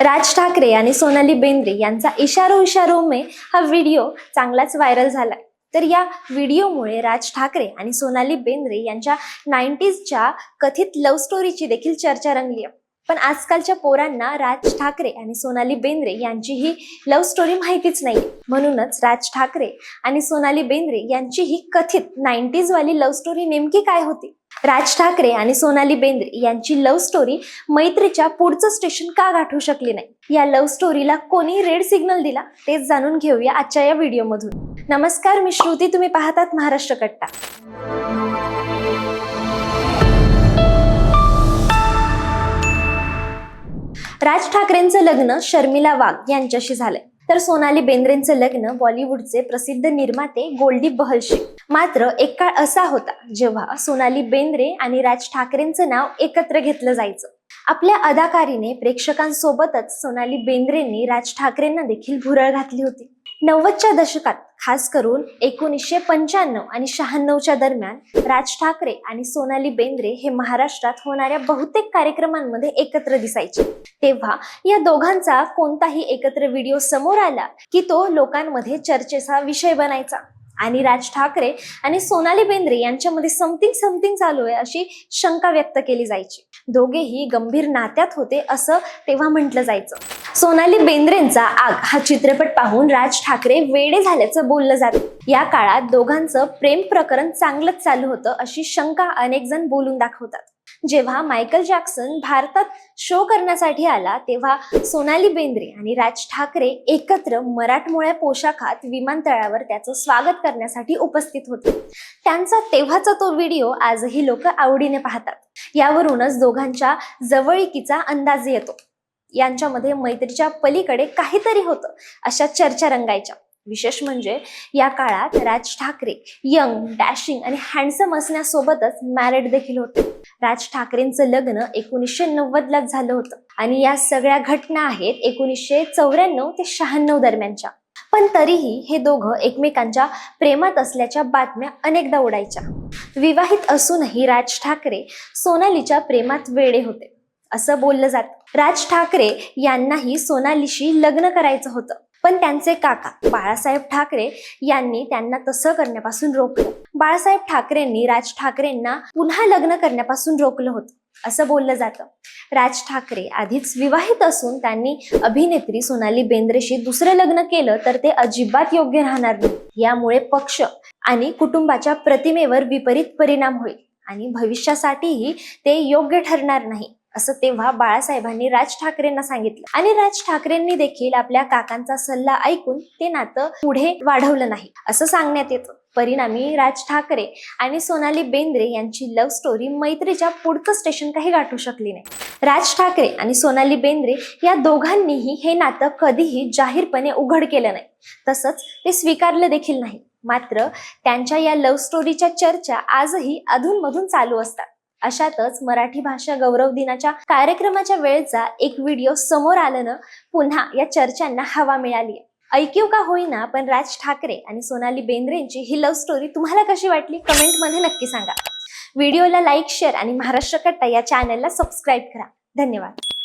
राज ठाकरे आणि सोनाली बेंद्रे यांचा इशारो इशारो मे हा व्हिडिओ चांगलाच व्हायरल झाला तर या व्हिडिओमुळे राज ठाकरे आणि सोनाली बेंद्रे यांच्या नाईन्टीजच्या कथित लव्ह स्टोरीची देखील चर्चा रंगली आहे. पण आजकालच्या पोरांना राज ठाकरे आणि सोनाली बेंद्रे यांची ही लव्ह स्टोरी माहितीच नाही म्हणूनच राज ठाकरे आणि सोनाली बेंद्रे यांची ही कथित नाईन्टीजवाली लव्ह स्टोरी नेमकी काय होती? राज ठाकरे आणि सोनाली बेंद्रे यांची लव्ह स्टोरी मैत्रीच्या पुढचं स्टेशन का गाठू शकली नाही? या लव्ह स्टोरीला कोणी रेड सिग्नल दिला? तेच जाणून घेऊया आजच्या या व्हिडिओमधून नमस्कार मी श्रुती. तुम्ही पाहतात महाराष्ट्र कट्टा. राज ठाकरेंचं लग्न शर्मिला वाघ यांच्याशी झालंय. तर सोनाली बेंद्रेंचं लग्न बॉलिवूडचे प्रसिद्ध निर्माते गोल्डी बहलशी. मात्र एक काळ असा होता जेव्हा सोनाली बेंद्रे आणि राज ठाकरेंचं नाव एकत्र घेतलं जायचं. आपल्या अदाकारीने प्रेक्षकांसोबतच सोनाली बेंद्रेंनी राज ठाकरेंना देखील भुरळ घातली होती. नव्वदच्या दशकात खास करून एकोणीसशे पंच्याण्णव आणि शहाण्णवच्या दरम्यान राज ठाकरे आणि सोनाली बेंद्रे हे महाराष्ट्रात होणाऱ्या बहुतेक कार्यक्रमांमध्ये एकत्र दिसायचे. तेव्हा या दोघांचा कोणताही एकत्र व्हिडिओ समोर आला की तो लोकांमध्ये चर्चेचा विषय बनायचा. आणि राज ठाकरे आणि सोनाली बेंद्रे यांच्यामध्ये समथिंग समथिंग चालू आहे अशी शंका व्यक्त केली जायची. दोघेही गंभीर नात्यात होते असं तेव्हा म्हटलं जायचं. सोनाली बेंद्रेंचा आग. हा चित्रपट पाहून राज ठाकरे वेडे झाल्याचं बोललं जातं. या काळात दोघांचं प्रेम प्रकरण चांगलंच चालू होतं अशी शंका अनेक जण बोलून दाखवतात. जेव्हा मायकल जॅक्सन भारतात शो करण्यासाठी आला तेव्हा सोनाली बेंद्रे आणि राज ठाकरे एकत्र मराठमोळ्या पोशाखात विमानतळावर त्याचं स्वागत करण्यासाठी उपस्थित होते. त्यांचा तेव्हाचा तो व्हिडिओ आजही लोक आवडीने पाहतात. यावरूनच दोघांच्या जवळिकीचा अंदाज येतो. यांच्यामध्ये मैत्रीच्या पलीकडे काहीतरी होतं अशा चर्चा रंगायच्या. विशेष म्हणजे या काळात राज ठाकरे यंग डॅशिंग आणि हँडसम असण्यासोबतच मॅरिड देखील होते. राज ठाकरेंचं लग्न एकोणीसशे नव्वदलाच झालं होतं आणि या सगळ्या घटना आहेत एकोणीसशे चौऱ्याण्णव ते शहाण्णव दरम्यानच्या. पण तरीही हे दोघं एकमेकांच्या प्रेमात असल्याच्या बातम्या अनेकदा उडायच्या विवाहित असूनही राज ठाकरे सोनालीच्या प्रेमात वेडे होते. असं बोललं जात. राज ठाकरे यांनाही सोनालीशी लग्न करायचं होतं. पण त्यांचे काका बाळासाहेब ठाकरे यांनी त्यांना तसं करण्यापासून रोखलं. बाळासाहेब ठाकरेंनी राज ठाकरेंना पुन्हा लग्न करण्यापासून रोखलं होतं. असं बोललं जातं. राज ठाकरे आधीच विवाहित असून त्यांनी अभिनेत्री सोनाली बेंद्रेशी दुसरं लग्न केलं तर ते अजिबात योग्य राहणार नाही. यामुळे पक्ष आणि कुटुंबाच्या प्रतिमेवर विपरीत परिणाम होईल आणि भविष्यासाठीही ते योग्य ठरणार नाही. असं तेव्हा बाळासाहेबांनी राज ठाकरेंना सांगितलं. आणि राज ठाकरेंनी देखील आपल्या काकांचा सल्ला ऐकून ते नातं पुढे वाढवलं नाही असं सांगण्यात येतं. परिणामी राज ठाकरे आणि सोनाली बेंद्रे यांची लव्ह स्टोरी मैत्रीच्या पुढचं स्टेशन काही गाठू शकली नाही. राज ठाकरे आणि सोनाली बेंद्रे या दोघांनीही हे नातं कधीही जाहीरपणे उघड केलं नाही. तसंच ते स्वीकारलं देखील नाही. मात्र त्यांच्या या लव्ह स्टोरीच्या चर्चा आजही अधूनमधून चालू असतात. अशातच मराठी भाषा गौरव दिनाच्या कार्यक्रमाच्या वेळेचा एक व्हिडिओ समोर आल्यानं पुन्हा या चर्चांना हवा मिळाली. ऐकीव का होईना पण राज ठाकरे आणि सोनाली बेंद्रेंची ही लव्ह स्टोरी तुम्हाला कशी वाटली? कमेंटमध्ये नक्की सांगा. व्हिडिओला लाईक शेअर आणि महाराष्ट्र कट्टा या चॅनलला सबस्क्राईब करा. धन्यवाद.